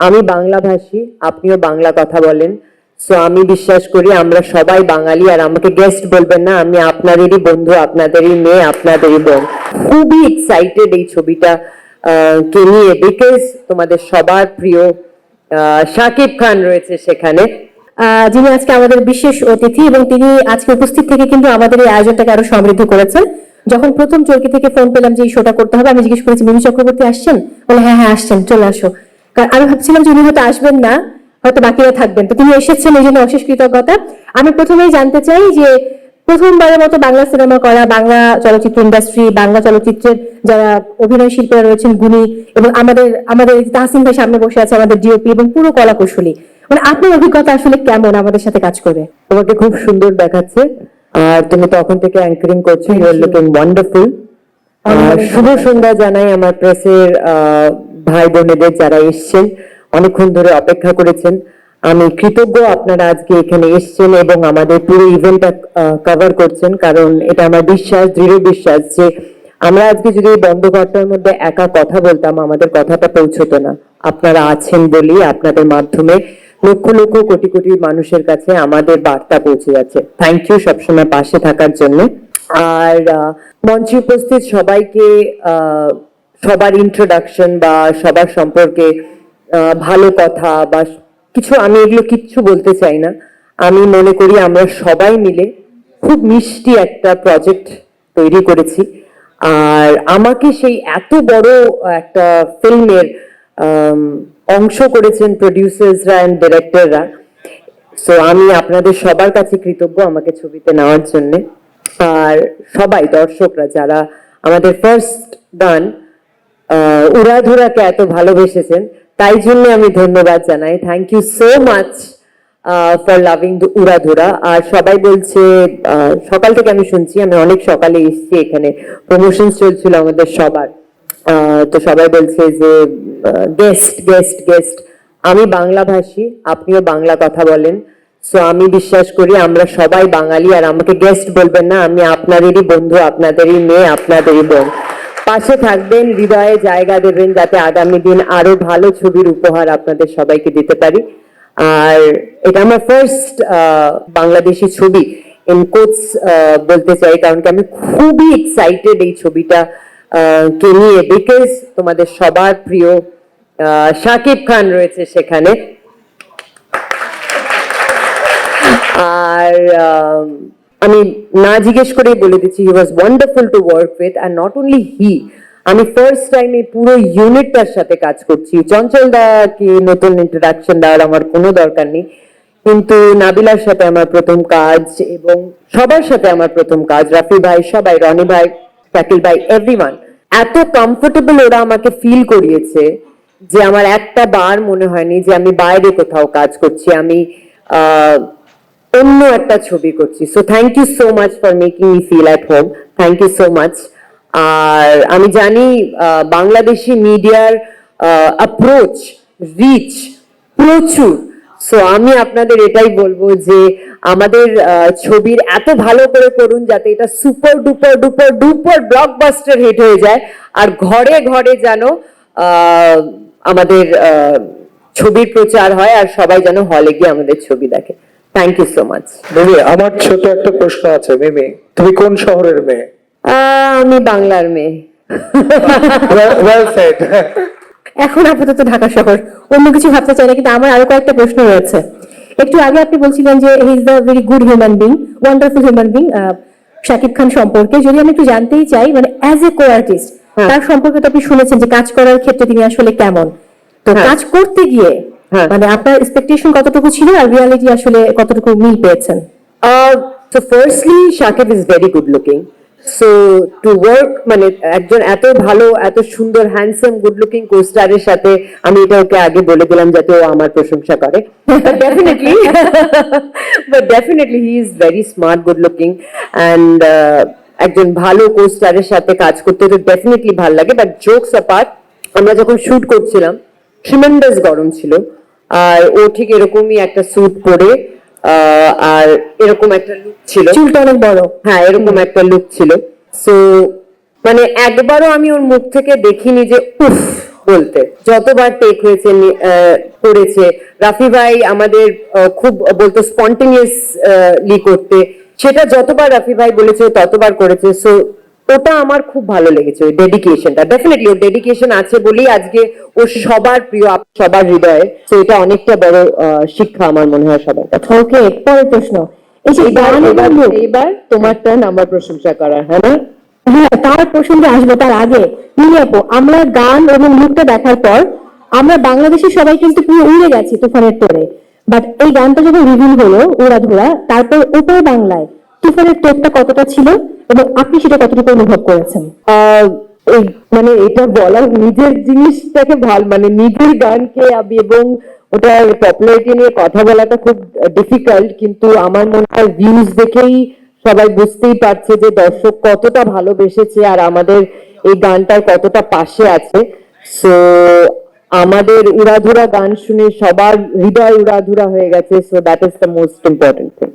আমি বাংলা ভাষী আপনিও বাংলা কথা বলেন। সো আমি বিশ্বাস করি আমরা সবাই বাঙালি আর আমাকে গেস্ট বলবেন না, আমি আপনাদেরই বন্ধু, আপনাদেরই মেয়ে, আপনাদেরই বোন। খুবই এক্সাইটেড এই ছবিটা কে নিয়ে? বিকজ তোমাদের সবার প্রিয় শাকিব খান রয়েছে সেখানে। যিনি আজকে আমাদের বিশেষ অতিথি এবং তিনি আজকে উপস্থিত থেকে কিন্তু আমাদের এই আয়োজনটাকে আরও সমৃদ্ধ করেছেন। যখন প্রথম চরকি থেকে ফোন পেলাম যে এই শোটা করতে হবে, আমি জিজ্ঞেস করেছি, মিমি চক্রবর্তী আসছেন? বলে হ্যাঁ হ্যাঁ আসছেন, চলে আসো। আমি ভাবছিলাম যে উনি হয়তো আসবেন না হয়তো বাকিরা থাকবেন। তো তিনি এসেছেন এই জন্য অশেষ কৃতজ্ঞতা। আমি প্রথমেই জানতে চাই যে প্রথমবারের মতো বাংলা সিনেমা করা বাংলা চলচ্চিত্র ইন্ডাস্ট্রি বাংলা চলচ্চিত্রের যারা অভিনয় শিল্পীরা রয়েছেন গুণী এবং আমাদের আমাদের তাহসিন ভাই সামনে বসে আছে আমাদের ডিওপি এবং পুরো কলা কৌশলী মানে আপনার অভিজ্ঞতা আসলে কেমন আমাদের সাথে কাজ করে? তোমাকে খুব সুন্দর দেখাচ্ছে। আর তুমি তখন থেকে অ্যাঙ্কারিং করছ ইউ আর লুকিং ওয়ান্ডারফুল শুভ সন্ধ্যা জানাই আমার প্রেসের ভাই বোনেদের যারা এসছেন, অনেকক্ষণ ধরে অপেক্ষা করেছেন, আমি কৃতজ্ঞ আপনারা আজকে এখানে এসছেন এবং আমাদের পুরো ইভেন্টটা কভার করছেন, কারণ এটা আমার বিশ্বাস, দৃঢ় বিশ্বাস যে আমরা আজকে যদি বন্ধ ঘরটার মধ্যে একা কথা বলতাম, আমাদের কথাটা পৌঁছতো না। আপনারা আছেন বলেই আপনাদের মাধ্যমে লক্ষ লক্ষ কোটি কোটি মানুষের কাছে আমাদের বার্তা পৌঁছে যাচ্ছে। থ্যাংক ইউ সবসময় পাশে থাকার জন্য। আর মঞ্চে উপস্থিত সবাইকে সবার ইন্ট্রোডাকশন বা সবার সম্পর্কে ভালো কথা বা কিছু আমি এগুলো কিচ্ছু বলতে চাই না। আমি মনে করি আমরা সবাই মিলে খুব মিষ্টি একটা প্রজেক্ট তৈরি করেছি। আর আমাকে সেই এত বড় একটা ফিল্মের অংশ করেছেন প্রডিউসার্সরা অ্যান্ড ডিরেক্টররা সো আমি আপনাদের সবার কাছে কৃতজ্ঞ আমাকে ছবিতে নেওয়ার জন্য। আর সবাই, দর্শকরা যারা আমাদের ফার্স্ট গান উড়াধুরাকে এত ভালোবেসেছেন, তাই জন্য আমি ধন্যবাদ জানাই। Thank you so much for loving Uradhura আর সবাই বলছে সকাল থেকে আমি শুনছি, আমি অনেক সকালে এসেছি এখানে। প্রমোশন চলছিল আমাদের সবার। তো সবাই বলছে যে গেস্ট গেস্ট গেস্ট আমি বাংলা ভাষী আপনিও বাংলা কথা বলেন। সো আমি বিশ্বাস করি আমরা সবাই বাঙালি, আর আমাকে গেস্ট বলবেন না, আমি আপনাদেরই বন্ধু, আপনাদেরই মেয়ে, আপনাদেরই বোন। পাশে থাকবেন, হৃদয়ে জায়গা দেবেন যাতে আগামী দিন আরও ভালো ছবির উপহার আপনাদের সবাইকে দিতে পারি। আর এটা আমার ফার্স্ট বাংলাদেশি ছবি। ইন কোটস বলতে চাই, কারণ কি আমি খুবই এক্সাইটেড এই ছবিটা কে নিয়ে? বিকজ তোমাদের সবার প্রিয় শাকিব খান রয়েছে সেখানে। আর আমি না জিজ্ঞেস করেই বলে দিচ্ছি he was wonderful to work with R not only he আমি ফার্স্ট টাইম এই পুরো ইউনিটটার সাথে কাজ করছি। চঞ্চল দাকে নতুন ইন্ট্রোডাকশন দেওয়ার আমার কোনো দরকার নেই। কিন্তু নাবিলার সাথে আমার প্রথম কাজ এবং সবার সাথে আমার প্রথম কাজ রাফি ভাই সবাই রনি ভাই শাকিল ভাই এভরিওয়ান এত কমফোর্টেবল ওরা আমাকে ফিল করিয়েছে যে আমার একটা বার মনে হয়নি যে আমি বাইরে কোথাও কাজ করছি। আমি আহ, অন্য একটা ছবি করছি। So thank you so much for making me feel at home thank you so much আর আমি জানি বাংলাদেশি মিডিয়ার অ্যাপ্রোচ রিচ প্রচুর। সো আমি আপনাদের এটাই বলব যে, আমাদের ছবির এত ভালো করে করুন যাতে এটা super duper duper duper blockbuster hit হয়ে যায়। আর ঘরে ঘরে যেন আমাদের ছবির প্রচার হয় আর সবাই যেন হলে গিয়ে আমাদের ছবি দেখে। Thank you so much Mimi আমার ছোট একটা প্রশ্ন আছে মিমি তুমি কোন শহরের মেয়ে? আমি বাংলার মেয়ে। ওয়েল সেড এখন আপাতত ঢাকা শহর। অন্য কিছু ভাবতে চাই না কিন্তু আমার আরও কয়েকটা প্রশ্ন রয়েছে। একটু আগে আপনি বলছিলেন যে he is the very good human being wonderful human being Shakib Khan সম্পর্কে। যদি আমি একটু জানতেই চাই মানে অ্যাজ এ কো আর্টিস্ট। তার সম্পর্কে তো আপনি শুনেছেন যে কাজ করার ক্ষেত্রে তিনি আসলে কেমন। তো হ্যাঁ। কাজ করতে গিয়ে। মানে আপনার এক্সপেকটেশন কতটুকু ছিল আর রিয়ালিটি আসলে কতটুকু মিল পেয়েছেন? So firstly Shakib is very good looking so to work মানে একজন এত ভালো এত সুন্দর হ্যান্ডসাম গুড লুকিং কোস্টারের সাথে আমি এটা ওকে আগে বলে দিলাম যাতে ও আমার প্রশংসা করে। Definitely but definitely he is very smart good looking and একজন ভালো কোস্টারের সাথে কাজ করতে তো ডেফিনেটলি ভালো লাগে। বাট জোকস অ্যাপার্ট আমরা যখন শুট করছিলাম ট্রিমেন্ডাস গরম ছিল। আর ও ঠিক এরকমই একটা স্যুট পরে আর এরকম একটা লুক ছিল। চুলটা অনেক বড়। হ্যাঁ এরকম একটা লুক ছিল। সো মানে একবারও আমি ওর মুখ থেকে দেখিনি যে উফ বলতে। যতবার টেক হয়েছে করেছে। রাফি ভাই আমাদের খুব বলতো স্পন্টেনিয়াসলি করতে। সেটা যতবার রাফি ভাই বলেছে ততবার করেছে। সো ওটা আমার খুব ভালো লেগেছে ওই ডেডিকেশনটা ডেফিনেটলি ওর ডেডিকেশন আছে বলেই আজকে ও সবার প্রিয় সবার হৃদয়ে। তো এটা অনেকটা বড় শিক্ষা আমার মনে হয় সবার কাছে। ওকে পরের প্রশ্ন। এবার তোমার টার্ন আমার প্রশংসা করার হ্যাঁ না? হ্যাঁ তার প্রসঙ্গে আসব তার আগে। মিনি আমরা গান এবং লুকটা দেখার পর আমরা বাংলাদেশের সবাই কিন্তু পুরো উড়ে গেছি তুফানের তোরে বাট এই গানটা যখন রিভিল হলো উড়াধুরা তারপর ওপর বাংলায় তুফানের তোরটা কতটা ছিল? এবং আপনি সেটা কতটুকু অনুভব করেছেন? মানে এটা বলার নিজের জিনিসটাকে ভালো মানে নিজের গানকে আমি এবং ওটার পপুলারিটি নিয়ে কথা বলাটা খুব ডিফিকাল্ট কিন্তু আমার মনে হয় ভিউজ দেখেই সবাই বুঝতেই পারছে যে দর্শক কতটা ভালোবেসেছে আর আমাদের এই গানটার কতটা পাশে আছে। সো আমাদের উড়াধুরা গান শুনে সবার হৃদয় উড়াধুরা হয়ে গেছে so that is the most important thing